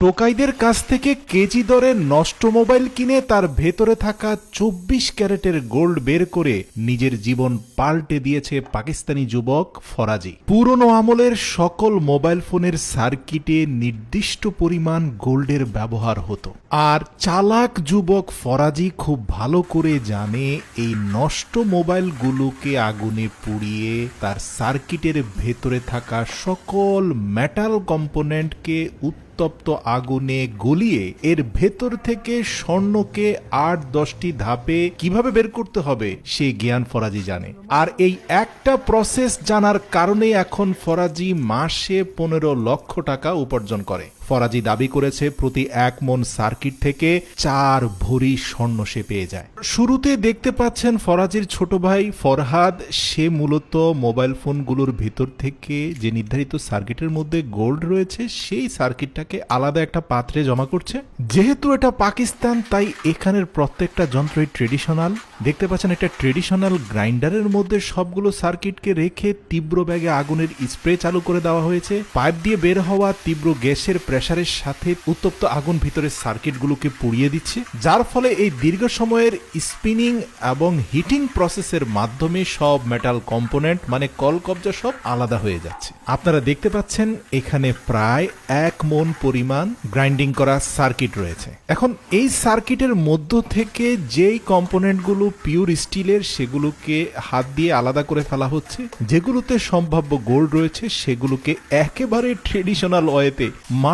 টোকাইদের কাছ থেকে কেজি দরে নষ্ট মোবাইল কিনে তার ভেতরে থাকা চব্বিশ ক্যারেটের গোল্ড বের করে নিজের জীবন পাল্টে দিয়েছে পাকিস্তানি যুবক ফরাজি। পুরনো আমলের সকল মোবাইল ফোনের সার্কিটে নির্দিষ্ট পরিমাণ গোল্ডের ব্যবহার হতো। আর চালাক যুবক ফরাজি খুব ভালো করে জানে এই নষ্ট মোবাইলগুলোকে আগুনে পুড়িয়ে তার সার্কিটের ভেতরে থাকা সকল মেটাল কম্পোনেন্টকে উত্তপ্ত আগুনে গলিয়ে এর ভেতর থেকে স্বর্ণকে আট দশটি ধাপে কীভাবে বের করতে হবে, সে জ্ঞান ফরাজি জানে। আর এই একটা প্রসেস জানার কারণে এখন ফরাজি মাসে পনেরো লক্ষ টাকা উপার্জন করে। ফরাজি দাবি করেছে, প্রতি এক মন সার্কিট থেকে চার ভরি স্বর্ণ সে পেয়ে যায়। শুরুতে দেখতে পাচ্ছেন ফরাজির ছোট ভাই ফরহাদ, সে মূলত মোবাইল ফোনগুলোর ভিতর থেকে যে নির্ধারিত সার্কিটের মধ্যে গোল্ড রয়েছে, সেই সার্কিটটাকে আলাদা একটা পাত্রে জমা করছে। যেহেতু এটা পাকিস্তান, তাই এখানের প্রত্যেকটা যন্ত্রই ট্রেডিশনাল। দেখতে পাচ্ছেন একটা ট্রেডিশনাল গ্রাইন্ডারের মধ্যে সবগুলো সার্কিটকে রেখে তীব্র ব্যাগে আগুনের স্প্রে চালু করে দেওয়া হয়েছে। পাইপ দিয়ে বের হওয়া তীব্র গ্যাসের প্রেসারের সাথে উত্তপ্ত আগুন ভিতরের সার্কিটগুলোকে পুড়িয়ে দিচ্ছে, যার ফলে এই দীর্ঘ সময়ের স্পিনিং এবং হিটিং প্রসেসের মাধ্যমে সব মেটাল কম্পোনেন্ট মানে কল কবজা সব আলাদা হয়ে যাচ্ছে। আপনারা দেখতে পাচ্ছেন, এখানে প্রায় এক মন পরিমাণ গ্রাইন্ডিং করা সার্কিট রয়েছে। এখন, এই সার্কিটের মধ্য থেকে যেই কম্পোনেন্টগুলো পিওর স্টিলের, সেগুলোকে হাত দিয়ে আলাদা করে ফেলা হচ্ছে, যেগুলোতে সম্ভাব্য গোল্ড রয়েছে, সেগুলোকে একেবারে ট্রেডিশনাল ওয়েতে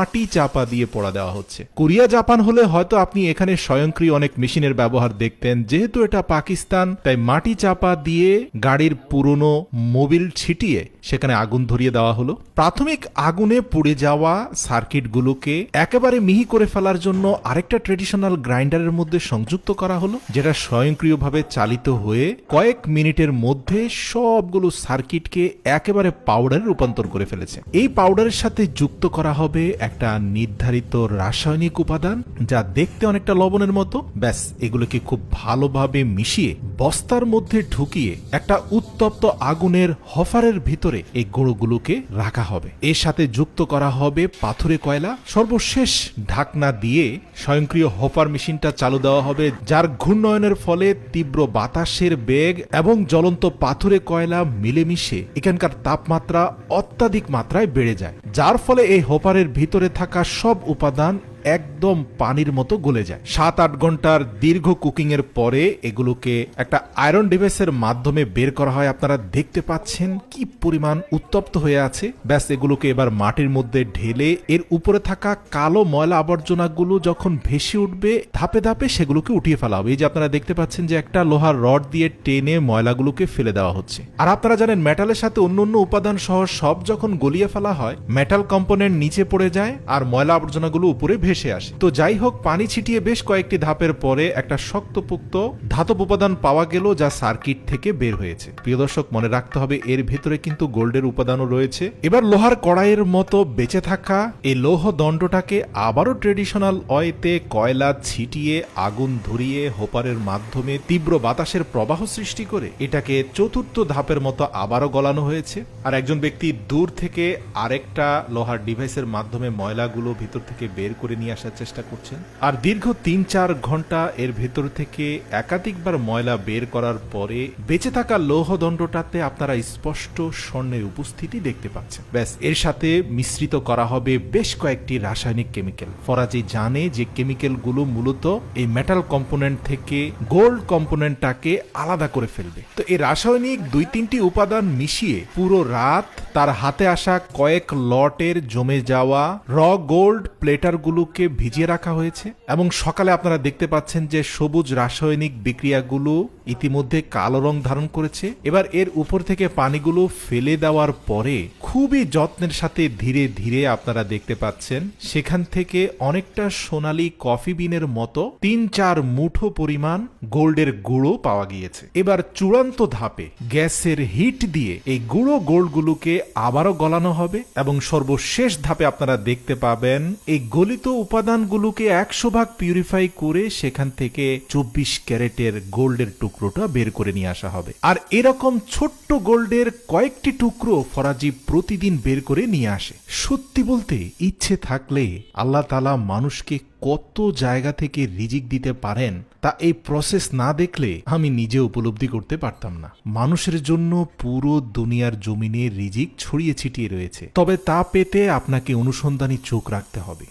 মাটি চাপা দিয়ে পড়া দেওয়া হচ্ছে। কোরিয়া, জাপান হলে হয়তো আপনি এখানে স্বয়ংক্রিয় অনেক মেশিনের ব্যবহার দেখতেন। যেহেতু এটা পাকিস্তান, তাই মাটি চাপা দিয়ে গাড়ির পুরনো মোবিল ছিটিয়ে সেখানে আগুন ধরিয়ে দেওয়া হলো। প্রাথমিক আগুনে পুড়ে যাওয়া সার্কিটগুলোকে একেবারে মিহি করে ফেলার জন্য আরেকটা ট্রেডিশনাল গ্রাইন্ডারের মধ্যে সংযুক্ত করা হলো, যেটা স্বয়ংক্রিয়ভাবে চালিত হয়ে কয়েক মিনিটের মধ্যে সবগুলো সার্কিটকে একেবারে পাউডারে রূপান্তর করে ফেলেছে। এই পাউডারের সাথে যুক্ত করা হবে একটা নির্ধারিত রাসায়নিক উপাদান, যা দেখতে অনেকটা লবণের মতো। ব্যাস, এগুলোকে খুব ভালোভাবে মিশিয়ে বস্তার মধ্যে ঢুকিয়ে একটা উত্তপ্ত আগুনের হফারের ভিতরে এই গুঁড়োগুলোকে রাখা হবে। এর সাথে যুক্ত করা হবে পাথুরে কয়লা। সর্বশেষ ঢাকনা দিয়ে স্বয়ংক্রিয় হপার মেশিনটা চালু দেওয়া হবে, যার ঘূর্ণয়নের ফলে তীব্র বাতাসের বেগ এবং জ্বলন্ত পাথুরে কয়লা মিলেমিশে এখানকার তাপমাত্রা অত্যাধিক মাত্রায় বেড়ে যায়, যার ফলে এই হোপারের ভিতরে থাকা সব উপাদান একদম পানির মতো গলে যায়। সাত আট ঘণ্টার দীর্ঘ কুকিং এর পরে এগুলোকে একটা আয়রন ডিভাইসের মাধ্যমে বের করা হয়। আপনারা দেখতে পাচ্ছেন কি পরিমাণ উত্তপ্ত হয়ে আছে। ব্যাস, এগুলোকে এবার মাটির মধ্যে ঢেলে এর উপরে থাকা কালো ময়লা আবর্জনাগুলো যখন ভেসে উঠবে, ধাপে ধাপে সেগুলোকে উঠিয়ে ফেলা হবে। এই যে আপনারা দেখতে পাচ্ছেন যে একটা লোহার রড দিয়ে টেনে ময়লাগুলোকে ফেলে দেওয়া হচ্ছে। আর আপনারা জানেন মেটালের সাথে অন্য অন্য উপাদান সহ সব যখন গলিয়ে ফেলা হয় মেটাল কম্পোনেন্ট নিচে পড়ে যায় আর ময়লা আবর্জনাগুলো উপরে ভেসে আসে। তো যাই হোক, পানি ছিটিয়ে বেশ কয়েকটি ধাপের পরে একটা শক্তপোক্ত ধাতব উপাদান পাওয়া গেল যা সার্কিট থেকে বের হয়েছে। প্রিয় দর্শক, মনে রাখতে হবে, এর ভেতরে কিন্তু গোল্ডের উপাদানও রয়েছে। এবার লোহার কড়াইয়ের মতো বেঁচে থাকা এই লৌহ দণ্ডটাকে আবারও ট্রেডিশনাল অয়েতে কয়লা ছিটিয়ে, আগুন ধরিয়ে, হোপারের মাধ্যমে তীব্র বাতাসের প্রবাহ সৃষ্টি করে এটাকে চতুর্থ ধাপের মতো আবারও গলানো হয়েছে। আর একজন ব্যক্তি দূর থেকে আরেকটা লোহার ডিভাইসের মাধ্যমে ময়লাগুলো ভিতর থেকে বের করে নিয়ে আসার চেষ্টা করছেন। আর দীর্ঘ তিন চার ঘণ্টা এর ভেতর থেকে একাধিকবার ময়লা বের করার পরে বেঁচে থাকা লৌহদণ্ডটাতে আপনারা স্পষ্ট স্বর্ণের উপস্থিতি দেখতে পাচ্ছেন। ব্যাস, এর সাথে মিশ্রিত করা হবে বেশ কয়েকটি রাসায়নিক কেমিক্যাল। ফরাজি জানে যে কেমিক্যালগুলো মূলত এই মেটাল কম্পোনেন্ট থেকে গোল্ড কম্পোনেন্টটাকে আলাদা করে ফেলবে। তো এই রাসায়নিক দুই তিনটি উপাদান মিশিয়ে পুরো রাত তার হাতে আসা কয়েক লটের জমে যাওয়া র গোল্ড প্লেটারগুলোকে ভিজিয়ে রাখা হয়েছে এবং সকালে আপনারা দেখতে পাচ্ছেন যে সবুজ রাসায়নিক বিক্রিয়াগুলো ইতিমধ্যে কালো রং ধারণ করেছে। এবার এর উপর থেকে পানিগুলো ফেলে দেওয়ার পরে খুবই যত্নের সাথে ধীরে ধীরে আপনারা দেখতে পাচ্ছেন, সেখান থেকে অনেকটা সোনালী কফি বিনের মতো তিন চার মুঠো পরিমাণ গোল্ডের গুঁড়ো পাওয়া গিয়েছে। এবার চূড়ান্ত ধাপে গ্যাসের হিট দিয়ে এই গুঁড়ো গোল্ডগুলোকে আবারও গলানো হবে এবং সর্বশেষ ধাপে আপনারা দেখতে পাবেন, এই গলিত উপাদানগুলোকে একশো ভাগ পিউরিফাই করে সেখান থেকে চব্বিশ ক্যারেটের গোল্ডের টুকরোটা বের করে নিয়ে আসা হবে। আর এরকম ছোট্ট গোল্ডের কয়েকটি টুকরো ফরাজি প্রতিদিন বের করে নিয়ে আসে। সত্যি বলতে ইচ্ছে থাকলে আল্লাহ তালা মানুষকে কত জায়গা থেকে রিজিক দিতে পারেন তা এই প্রসেস না দেখলে আমি নিজে উপলব্ধি করতে পারতাম না। মানুষের জন্য পুরো দুনিয়ার জমিনে রিজিক ছড়িয়ে ছিটিয়ে রয়েছে। তবে তা পেতে আপনাকে অনুসন্ধানী চোখ রাখতে হবে।